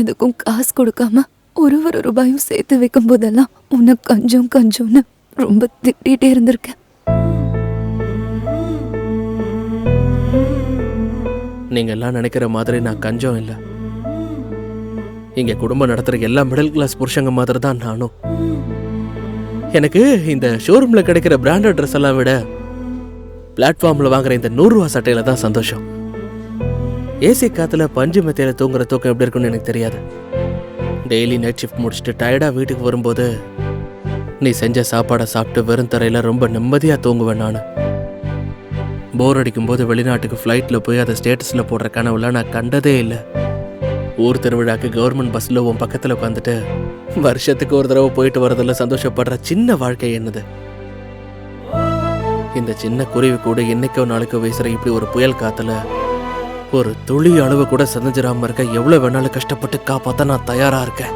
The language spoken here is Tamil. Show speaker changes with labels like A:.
A: எதுக்கும் காசு கொடுக்காம ஒரு ஒரு ரூபாயும் சேர்த்து வைக்கும் போதெல்லாம் உன்னை கஞ்சம் கஞ்சோன்னு ரொம்ப திட்டிகிட்டே இருந்திருக்கேன்.
B: நீங்க எல்லாம் நினைக்கிற மாதிரி நான் கஞ்சம் இல்லை. இங்க குடும்பம் நடத்துற எல்லா மிடில் கிளாஸ் புருஷங்க மாதிரி தான் நானும். எனக்கு இந்த ஷோரூம்ல கிடைக்கிற பிராண்டட் ட்ரெஸ் எல்லாம் விட பிளாட்ஃபார்ம்ல வாங்குற இந்த நூறுரூவா சட்டையில தான் சந்தோஷம். ஏசி காத்துல பஞ்சு மெத்தையில தூங்குற தூக்கம் எப்படி இருக்கும்னு எனக்கு தெரியாது. டெய்லி நைட் ஷிஃப்ட் முடிச்சுட்டு டயர்டா வீட்டுக்கு வரும்போது நீ செஞ்ச சாப்பாடை சாப்பிட்டு வெறும் தரையில ரொம்ப நிம்மதியா தூங்குவேன் நான். போர் அடிக்கும்போது வெளிநாட்டுக்கு ஃப்ளைட்டில் போய் அதை ஸ்டேட்டஸில் போடுற கனவுலாம் நான் கண்டதே இல்லை. ஊர் திருவிழாக்கு கவர்மெண்ட் பஸ்ஸில் உன் பக்கத்தில் உட்காந்துட்டு வருஷத்துக்கு ஒரு தடவை போயிட்டு வரதுல சந்தோஷப்படுற சின்ன வாழ்க்கை என்னது? இந்த சின்ன குருவி கூட என்னைக்கோ நாளைக்கோ வீசுற இப்படி ஒரு புயல் காத்துல ஒரு துளி அளவு கூட சதஞ்சிராம இருக்க எவ்வளவு வேணாலும் கஷ்டப்பட்டு காப்பாத்த நான் தயாரா இருக்கேன்.